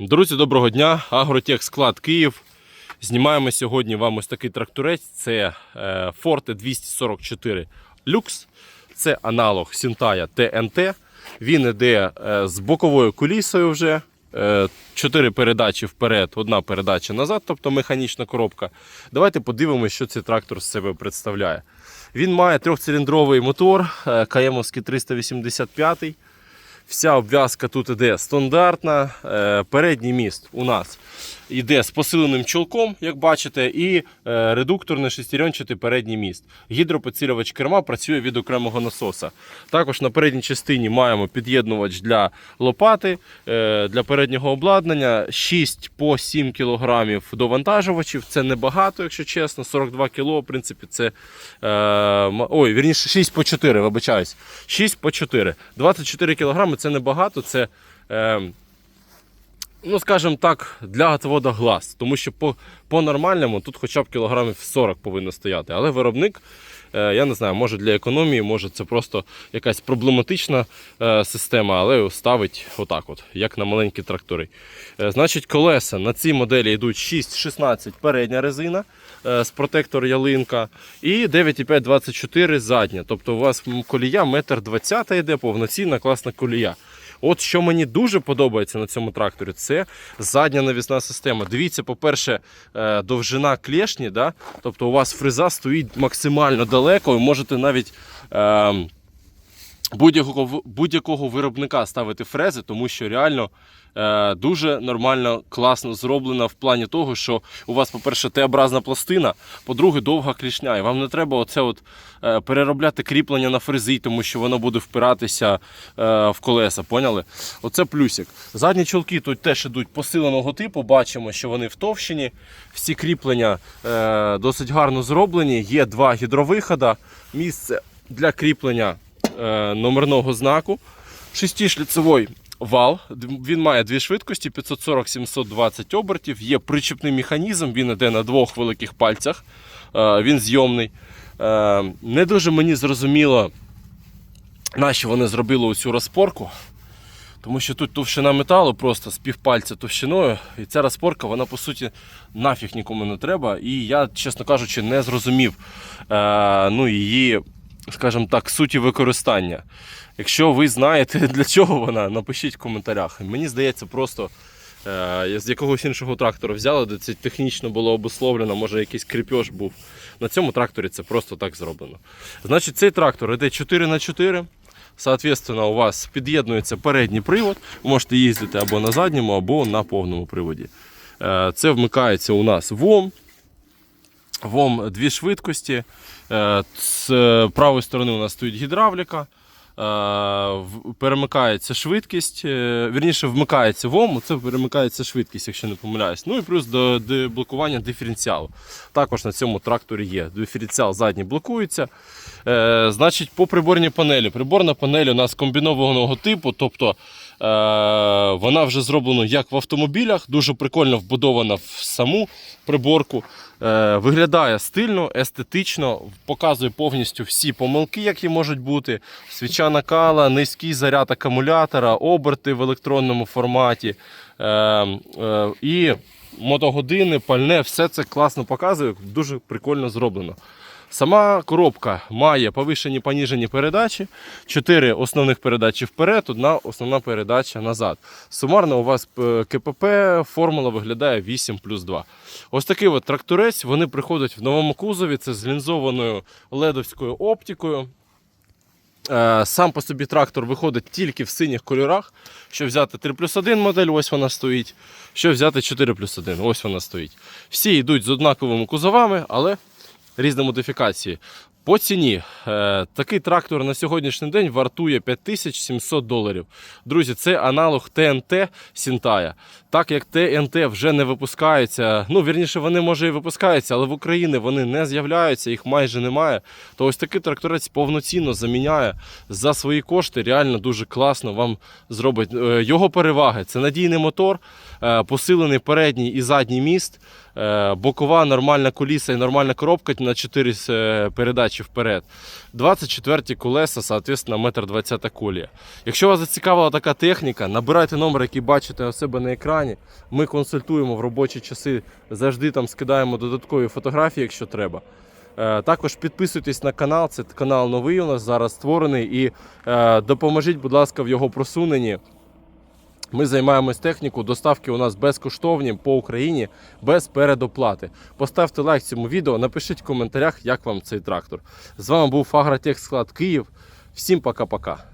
Друзі, доброго дня! Агротех склад Київ. Знімаємо сьогодні вам ось такий тракторець. Це Forte 244 Lux. Це аналог Сінтая TNT. Він іде е, з боковою кулісою вже. Е, Чотири передачі вперед, одна передача назад, тобто механічна коробка. Давайте подивимося, що цей трактор з себе представляє. Він має трьохциліндровий мотор, е, КМовський 385. Вся обв'язка тут іде стандартна. Е, Передній міст у нас йде з посиленим чолком, як бачите, і е, редукторний шестеренчатий передній міст. Гідропоцілювач керма працює від окремого насоса. Також на передній частині маємо під'єднувач для лопати, е, для переднього обладнання 6 по 7 кг довантажувачів. Це небагато, якщо чесно. 42 кг, в принципі, це. Е, ой, вірніше, 6 по 4, вибачаюсь. 6 по 4. 24 кг це небагато. Це. Ну, скажімо так, для отвода глаз. Тому що по, по нормальному тут хоча б кілограмів 40 повинно стояти. Але виробник, е, я не знаю, може для економії, може це просто якась проблематична е, система, але ставить отак, от, як на маленькі трактори. Е, значить, колеса на цій моделі йдуть 6,16 передня резина з протектор ялинка і 9,5-24 задня. Тобто у вас колія 1,20 м йде, повноцінна класна колія. От що мені дуже подобається на цьому тракторі, це задня навісна система. Дивіться, по-перше, е, довжина клешні, да? тобто у вас фреза стоїть максимально далеко, і можете навіть. Е, Будь-якого, будь-якого виробника ставити фрези, тому що реально е, дуже нормально, класно зроблено в плані того, що у вас, по-перше, Т-образна пластина, по-друге, довга клішня. І вам не треба оце от, е, переробляти кріплення на фрези, тому що воно буде впиратися е, в колеса. Поняли? Оце плюсик. Задні чолки тут теж ідуть посиленого типу. Бачимо, що вони втовщені. Всі кріплення е, досить гарно зроблені. Є два гідровихода, місце для кріплення номерного знаку. Шестишліцевий вал. Він має дві швидкості: 540-720 обертів. Є причепний механізм, він йде на двох великих пальцях. Е, він зйомний. Е, не дуже мені зрозуміло, нащо вони зробили оцю розпорку. Тому що тут товщина металу просто з півпальця товщиною. І ця розпорка, вона по суті нафіг нікому не треба. І я, чесно кажучи, не зрозумів е, ну, її, скажімо так, суті використання. Якщо ви знаєте, для чого вона, напишіть в коментарях. Мені здається, просто е, з якогось іншого трактора взяли, де це технічно було обусловлено, може якийсь кріпеж був. На цьому тракторі це просто так зроблено. Значить, цей трактор йде 4х4. Соответственно, у вас під'єднується передній привод. Ви можете їздити або на задньому, або на повному приводі. Е, Це вмикається у нас ВОМ. ВОМ дві швидкості. Е, З правої сторони у нас стоїть гідравліка. Е, Перемикається швидкість, е, вірніше вмикається ВОМ, це перемикається швидкість, якщо не помиляюсь. Ну і плюс до, блокування диференціалу. Також на цьому тракторі є. Диференціал задній блокується. Значить, по приборній панелі. Приборна панель у нас комбінованого типу, тобто вона вже зроблена як в автомобілях, дуже прикольно вбудована в саму приборку. Е, виглядає стильно, естетично, показує повністю всі помилки, які можуть бути. Свіча накала, низький заряд акумулятора, оберти в електронному форматі. Е, е, і мотогодини, пальне, все це класно показує, дуже прикольно зроблено. Сама коробка має повишені поніжені передачі, 4 основних передачі вперед, одна основна передача назад. Сумарно у вас е, КПП формула виглядає 8 плюс 2. Ось такий от тракторець. Вони приходять в новому кузові. Це з лінзованою ледовською оптикою. Е, Сам по собі трактор виходить тільки в синіх кольорах. Що взяти 3 плюс 1 модель, ось вона стоїть. Що взяти 4 плюс 1, ось вона стоїть. Всі йдуть з однаковими кузовами, але різні модифікації. По ціні е, такий трактор на сьогоднішній день вартує 5700 доларів. Друзі, це аналог ТНТ Сінтая. Так як ТНТ вже не випускаються, ну вірніше, вони може і випускаються, але в Україні вони не з'являються, їх майже немає. То ось такий тракторець повноцінно заміняє за свої кошти. Реально дуже класно вам зробить. Е, Його переваги це надійний мотор, е, посилений передній і задній міст. Е, Бокова нормальна коліса і нормальна коробка на 4 е, передачі вперед. 24 колеса, соответственно, 1,20 м колія. Якщо вас зацікавила така техніка, набирайте номер, який бачите у себе на екрані. Ми консультуємо в робочі часи, завжди там скидаємо додаткові фотографії, якщо треба. Е, Також підписуйтесь на канал, це канал новий у нас зараз створений. І е, допоможіть, будь ласка, в його просуненні. Ми займаємось техніку, доставки у нас безкоштовні по Україні без передоплати. Поставте лайк цьому відео, напишіть в коментарях, як вам цей трактор. З вами був Агротех Склад Київ. Всім пока-пока.